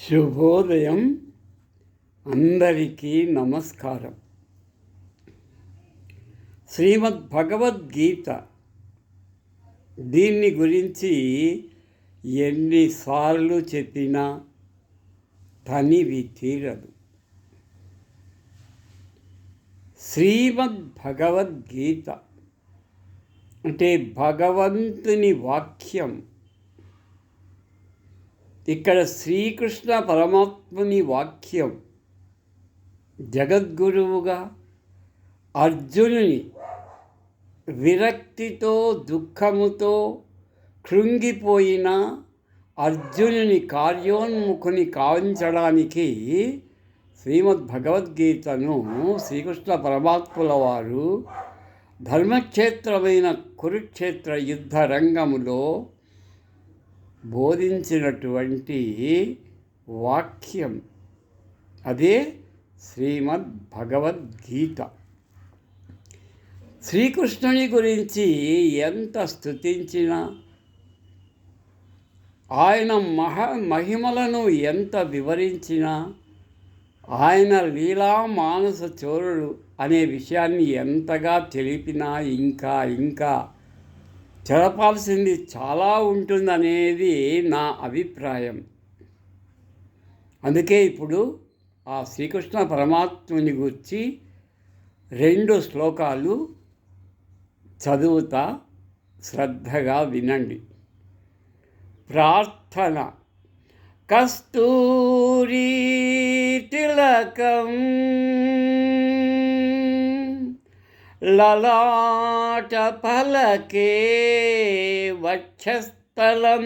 శుభోదయం. అందరికీ నమస్కారం. శ్రీమద్ భగవద్గీత దీన్ని గురించి ఎన్నిసార్లు చెప్పినా తనివి తీరదు. శ్రీమద్ భగవద్గీత అంటే భగవంతుని వాక్యం ఇక్కడ శ్రీకృష్ణ పరమాత్ముని వాక్యం జగద్గురువుగా అర్జునుని విరక్తితో దుఃఖముతో కృంగిపోయిన అర్జునుని కార్యోన్ముఖుని కావించడానికి శ్రీమద్ భగవద్గీతను శ్రీకృష్ణ పరమాత్ముల వారు ధర్మక్షేత్రమైన కురుక్షేత్ర యుద్ధ రంగములో బోధించినటువంటి వాక్యం. అదే శ్రీమద్ భగవద్గీత శ్రీకృష్ణుని గురించి ఎంత స్థుతించినా ఆయన మహ మహిమలను ఎంత వివరించినా ఆయన లీలా మానస చోరుడు అనే విషయాన్ని ఎంతగా తెలిపినా ఇంకా ఇంకా తెలపాల్సింది చాలా ఉంటుందనేది నా అభిప్రాయం. అందుకే ఇప్పుడు ఆ శ్రీకృష్ణ పరమాత్ముని గురించి రెండు శ్లోకాలు చదువుతా శ్రద్ధగా వినండి. ప్రార్థన. కస్తూరి తిలకం ललाटफलके वक्षस्थलं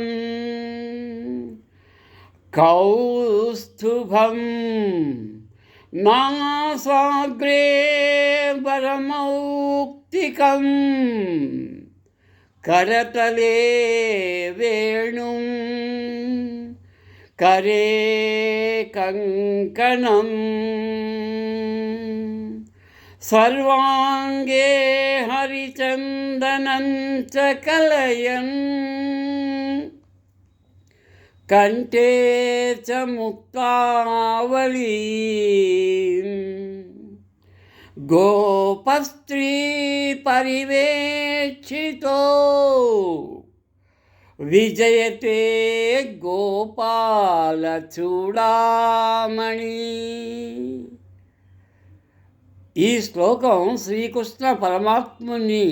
कौस्तुभं नासाग्रे वरमौक्तिकं करतले वेणुं करे कङ्कणम् सर्वाङ्गे हरिचन्दनं च कलयन् कण्ठे च मुक्तावली गोपस्त्रीपरिवेक्षितो विजयते गोपालचूडामणि ఈ శ్లోకం శ్రీకృష్ణ పరమాత్ముని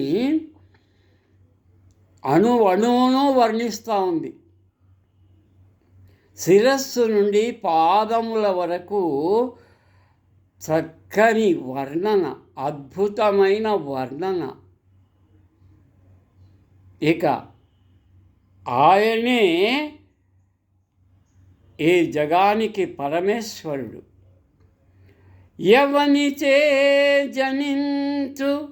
అణు అణువును వర్ణిస్తూ ఉంది. శిరస్సు నుండి పాదముల వరకు చక్కని వర్ణన అద్భుతమైన వర్ణన. ఇక ఆయనే ఈ జగానికి పరమేశ్వరుడు. ఎవనిచే జనించు?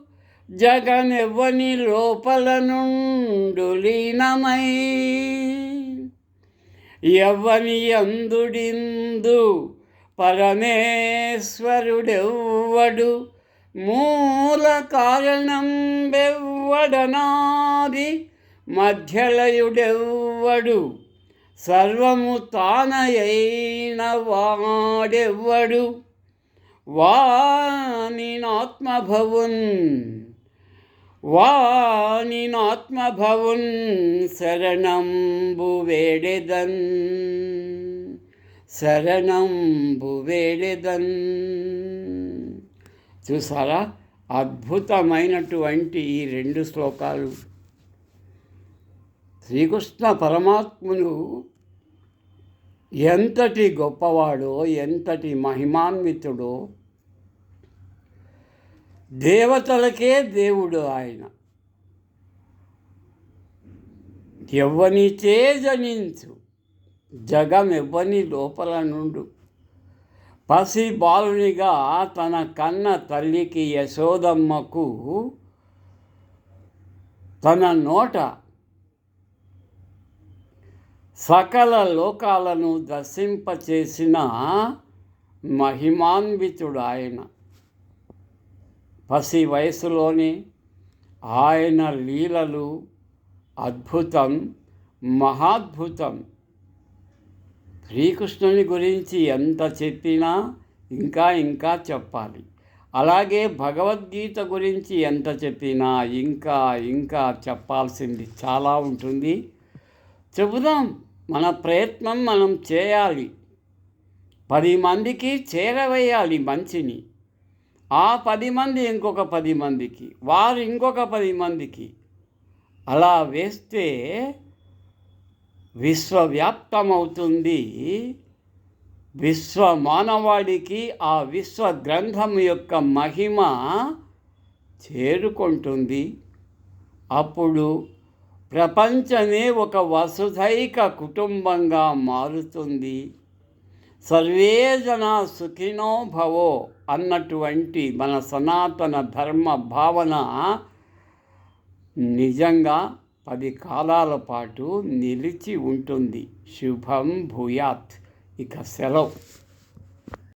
జగనెవ్వని లోపల నుండు లీనమై. ఎవ్వని అందుడిందు? పరమేశ్వరుడెవ్వడు? మూల కారణం బెవ్వడనాది మధ్యలయుడెవ్వడు? సర్వము తానయైన వాడెవ్వడు? వానినాత్మభవున్ వానినాత్మభవున్ శరణంబు వేడెదన్ శరణంబు వేడెదన్. చూసారా? అద్భుతమైనటువంటి ఈ రెండు శ్లోకాలు. శ్రీకృష్ణ పరమాత్మును ఎంతటి గొప్పవాడో ఎంతటి మహిమాన్వితుడో దేవతలకే దేవుడు ఆయన. ఎవ్వనిచే జనించు జగం ఎవ్వని లోపల నుండు. పసి బాలునిగా తన కన్న తల్లికి యశోదమ్మకు తన నోట సకల లోకాలను దర్శింపచేసిన మహిమాన్వితుడు ఆయన పసి వయసులోనే ఆయన లీలలు అద్భుతం మహాద్భుతం. శ్రీకృష్ణుని గురించి ఎంత చెప్పినా ఇంకా ఇంకా చెప్పాలి. అలాగే భగవద్గీత గురించి ఎంత చెప్పినా ఇంకా ఇంకా చెప్పాల్సింది చాలా ఉంటుంది. చెబుదాం. మన ప్రయత్నం మనం చేయాలి. పది మందికి చేరవేయాలి మంచిని. ఆ పది మంది ఇంకొక పది మందికి వారు ఇంకొక పది మందికి అలా వేస్తే విశ్వవ్యాప్తమవుతుంది. విశ్వ మానవాడికి ఆ విశ్వ గ్రంథం యొక్క మహిమ చేరుకుంటుంది. అప్పుడు ప్రపంచమే ఒక వసుధైక కుటుంబంగా మారుతుంది. సర్వే జన సుఖినో భవో అన్నటువంటి మన సనాతన ధర్మ భావన నిజంగా పది కాలాల పాటు నిలిచి ఉంటుంది. శుభం భూయాత్. ఇక సెలవు.